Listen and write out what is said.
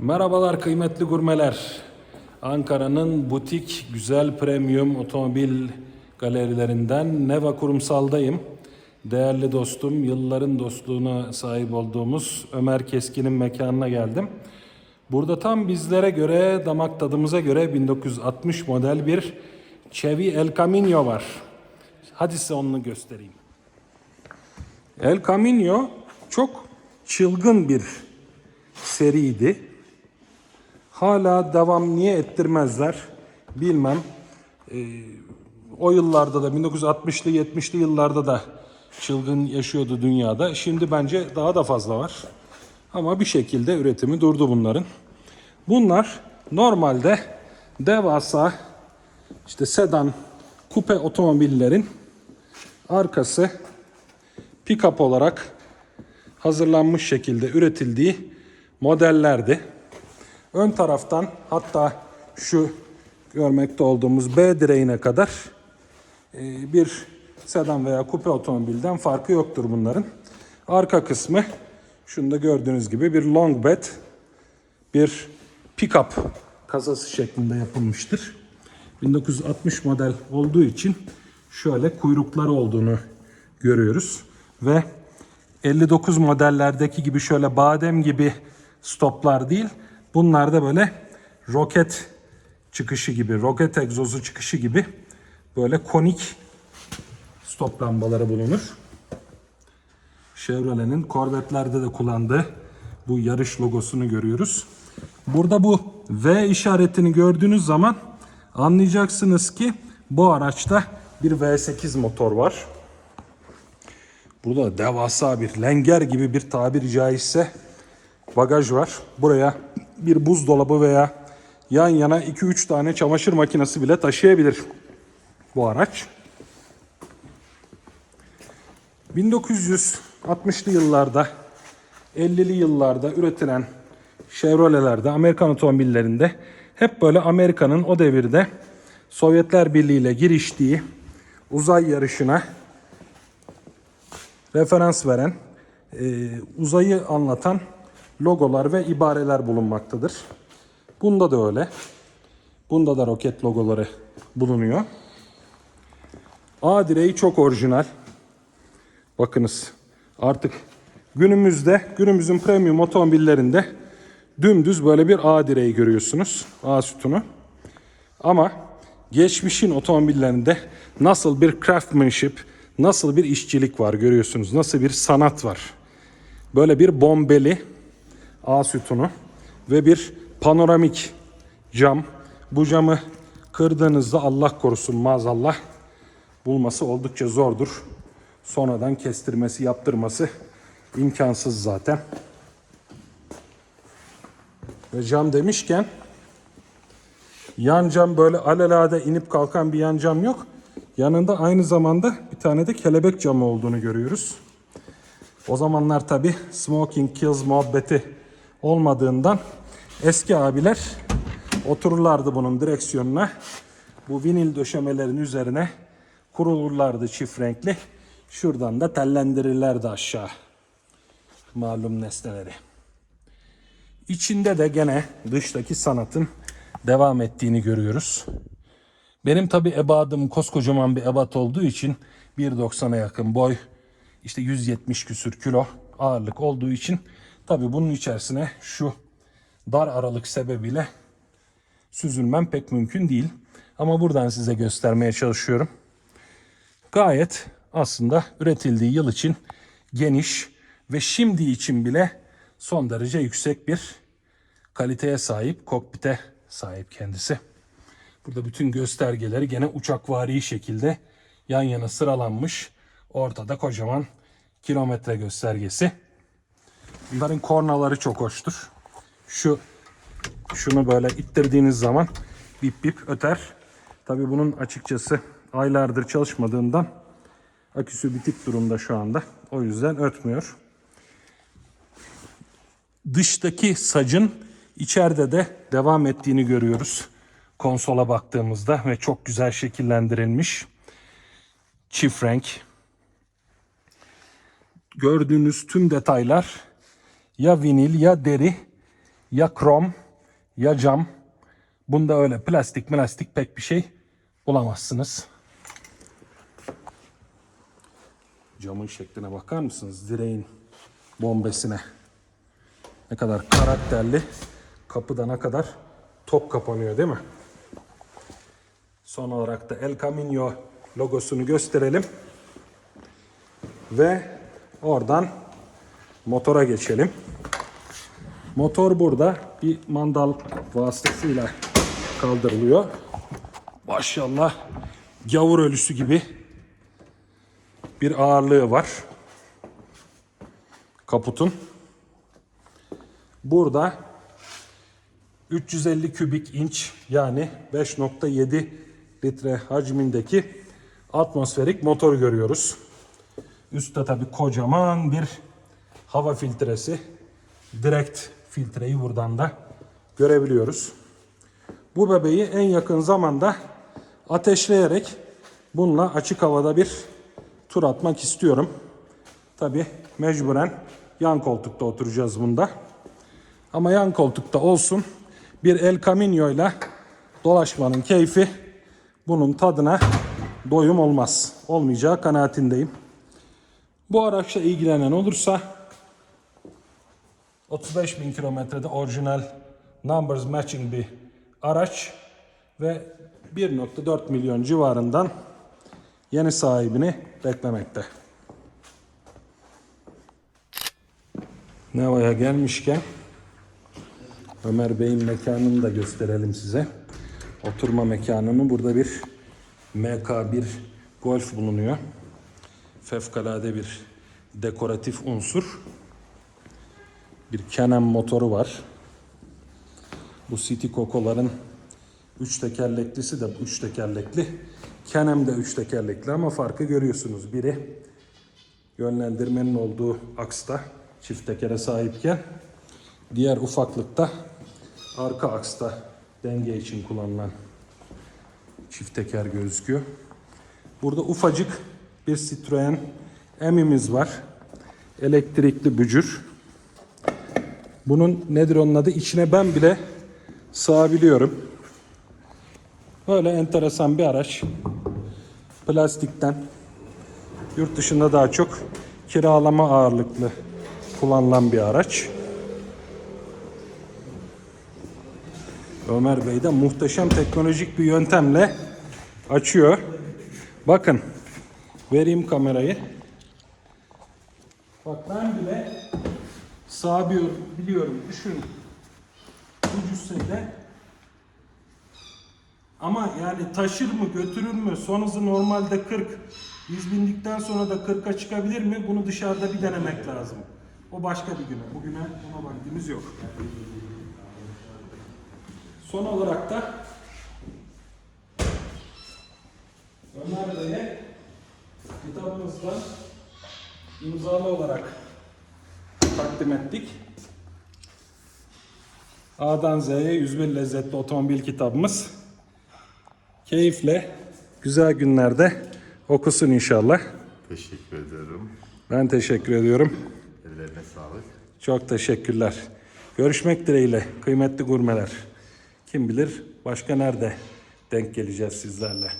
Merhabalar kıymetli gurmeler. Ankara'nın butik güzel premium otomobil galerilerinden Neva Kurumsal'dayım. Değerli dostum, yılların dostluğuna sahip olduğumuz Ömer Keskin'in mekanına geldim. Burada tam bizlere göre, damak tadımıza göre 1960 model bir Chevy El Camino var. Hadi size onu göstereyim. El Camino çok çılgın bir seriydi. Hala devam niye ettirmezler bilmem. Ee, o yıllarda da 1960'lı 70'li yıllarda da çılgın yaşıyordu dünyada. Şimdi bence daha da fazla var. Ama bir şekilde üretimi durdu bunların. Bunlar normalde devasa işte sedan, kupe otomobillerin arkası pick-up olarak hazırlanmış şekilde üretildiği modellerdi. Ön taraftan hatta şu görmekte olduğumuz B direğine kadar e, bir sedan veya kupe otomobilden farkı yoktur bunların. Arka kısmı şunda gördüğünüz gibi bir long bed, bir pick-up kasası şeklinde yapılmıştır. 1960 model olduğu için şöyle kuyrukları olduğunu görüyoruz ve 59 modellerdeki gibi şöyle badem gibi stoplar değil. Bunlar da böyle roket çıkışı gibi, roket egzozu çıkışı gibi böyle konik stop lambaları bulunur. Chevrolet'in Corvette'lerde de kullandığı bu yarış logosunu görüyoruz. Burada bu V işaretini gördüğünüz zaman anlayacaksınız ki bu araçta bir V8 motor var. Burada devasa bir lenger gibi bir tabiri caizse bagaj var. Buraya bir buzdolabı veya yan yana 2-3 tane çamaşır makinesi bile taşıyabilir bu araç. 1960'lı yıllarda 50'li yıllarda üretilen Chevrolet'lerde, Amerikan otomobillerinde hep böyle Amerika'nın o devirde Sovyetler Birliği ile giriştiği uzay yarışına referans veren, e, uzayı anlatan logolar ve ibareler bulunmaktadır. Bunda da öyle. Bunda da roket logoları bulunuyor. A direği çok orijinal. Bakınız artık günümüzde, günümüzün premium otomobillerinde dümdüz böyle bir A direği görüyorsunuz. A sütunu. Ama geçmişin otomobillerinde nasıl bir craftsmanship, nasıl bir işçilik var görüyorsunuz. Nasıl bir sanat var. Böyle bir bombeli A sütunu ve bir panoramik cam. Bu camı kırdığınızda Allah korusun maazallah bulması oldukça zordur. Sonradan kestirmesi, yaptırması imkansız zaten. Ve cam demişken yan cam böyle alelade inip kalkan bir yan cam yok. Yanında aynı zamanda bir tane de kelebek camı olduğunu görüyoruz. O zamanlar tabi smoking kills muhabbeti olmadığından eski abiler otururlardı bunun direksiyonuna. Bu vinil döşemelerin üzerine kurulurlardı çift renkli. Şuradan da tellendirirlerdi aşağı malum nesneleri. İçinde de gene dıştaki sanatın devam ettiğini görüyoruz. Benim tabi ebadım koskocaman bir ebat olduğu için 1.90'a yakın boy, işte 170 küsür kilo ağırlık olduğu için tabi bunun içerisine şu dar aralık sebebiyle süzülmem pek mümkün değil. Ama buradan size göstermeye çalışıyorum. Gayet aslında üretildiği yıl için geniş ve şimdi için bile son derece yüksek bir kaliteye sahip, kokpite sahip kendisi. Burada bütün göstergeleri gene uçakvari şekilde yan yana sıralanmış. Ortada kocaman kilometre göstergesi. Bunların kornaları çok hoştur. Şu şunu böyle ittirdiğiniz zaman bip bip öter. Tabi bunun açıkçası aylardır çalışmadığından aküsü bitik durumda şu anda. O yüzden ötmüyor. Dıştaki sacın içeride de devam ettiğini görüyoruz. Konsola baktığımızda ve çok güzel şekillendirilmiş. Çift renk. Gördüğünüz tüm detaylar ya vinil ya deri ya krom ya cam. Bunda öyle plastik plastik pek bir şey bulamazsınız. Camın şekline bakar mısınız? Direğin bombesine. Ne kadar karakterli. Kapıda ne kadar top kapanıyor değil mi? Son olarak da El Camino logosunu gösterelim. Ve oradan motora geçelim. Motor burada bir mandal vasıtasıyla kaldırılıyor. Maşallah gavur ölüsü gibi bir ağırlığı var. Kaputun. Burada 350 kübik inç yani 5.7 litre hacmindeki atmosferik motor görüyoruz. Üstte tabi kocaman bir hava filtresi. Direkt filtreyi buradan da görebiliyoruz. Bu bebeği en yakın zamanda ateşleyerek bununla açık havada bir tur atmak istiyorum. Tabi mecburen yan koltukta oturacağız bunda. Ama yan koltukta olsun bir El Camino ile dolaşmanın keyfi bunun tadına doyum olmaz. Olmayacağı kanaatindeyim. Bu araçla ilgilenen olursa 35 bin kilometrede orijinal numbers matching bir araç ve 1.4 milyon civarından yeni sahibini beklemekte. Neva'ya gelmişken Ömer Bey'in mekanını da gösterelim size. Oturma mekanını burada bir MK1 Golf bulunuyor. Fevkalade bir dekoratif unsur. Bir Canon motoru var. Bu City Coco'ların üç tekerleklisi de üç tekerlekli. Canem de üç tekerlekli ama farkı görüyorsunuz. Biri yönlendirmenin olduğu aksta çift tekere sahipken diğer ufaklıkta arka aksta denge için kullanılan çift teker gözüküyor. Burada ufacık bir Citroen M'imiz var. Elektrikli bücür. Bunun nedir onun adı? İçine ben bile sığabiliyorum. Böyle enteresan bir araç. Plastikten. Yurt dışında daha çok kiralama ağırlıklı kullanılan bir araç. Ömer Bey de muhteşem teknolojik bir yöntemle açıyor. Bakın vereyim kamerayı. Bak ben bile sağabiliyorum, biliyorum. Düşün. Bu cüssede ama yani taşır mı götürür mü? Son hızı normalde 40. Biz bindikten sonra da 40'a çıkabilir mi? Bunu dışarıda bir denemek lazım. O başka bir güne. Bugüne ona vaktimiz yok. Son olarak da Ömer Bey'e kitabımızda imzalı olarak takdim ettik. A'dan Z'ye 101 lezzetli otomobil kitabımız. Keyifle, güzel günlerde okusun inşallah. Teşekkür ederim. Ben teşekkür ediyorum. Ellerine sağlık. Çok teşekkürler. Görüşmek dileğiyle kıymetli gurmeler. Kim bilir başka nerede denk geleceğiz sizlerle.